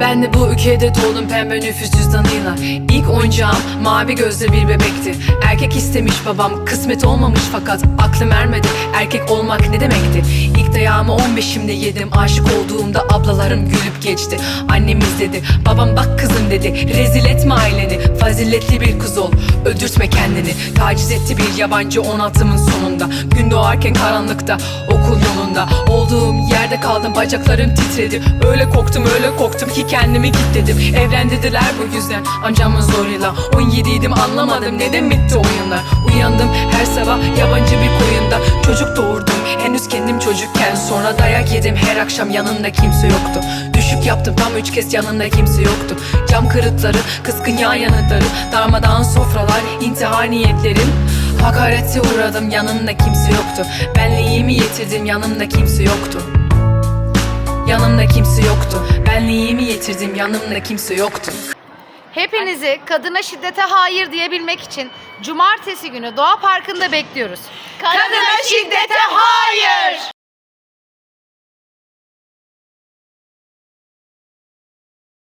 Ben de bu ülkede doğdum pembe nüfus cüzdanıyla. İlk oyuncağım mavi gözlü bir bebekti. Erkek istemiş babam kısmet olmamış fakat aklım ermedi. Erkek olmak ne demekti? İlk dayağımı 15'imde yedim. Aşık olduğumda ablalarım gülüp geçti. Annem izledi babam bak kızım dedi. Rezil etme aileni faziletli bir kız ol. Öldürtme kendini. Taciz etti bir yabancı 16'mın sonunda. Gün doğarken karanlıkta okul yolunda. Olduğum yerde kaldım bacaklarım titredi. Öyle korktum öyle korktum ki kendimi kilitledim. Evlen dediler bu yüzden amcamın zoruyla 17'ydim anlamadım neden bitti oyunlar Uyandım her sabah yabancı bir koyunda. Çocuk doğurdum henüz kendim çocukken. Sonra dayak yedim her akşam yanında kimse yoktu. Düşük yaptım tam üç kez yanında kimse yoktu. Cam kırıkları kızgın yağ yanıkları Darmadağın sofralar intihar niyetlerim Hakarete uğradım yanımda kimse yoktu Benliğimi yitirdim yanımda kimse yoktu Yanımda kimse yoktu Benliğimi yitirdim yanımda kimse yoktu Hepinizi kadına şiddete hayır diyebilmek için cumartesi günü Doğa Parkı'nda bekliyoruz. Kadına şiddete hayır.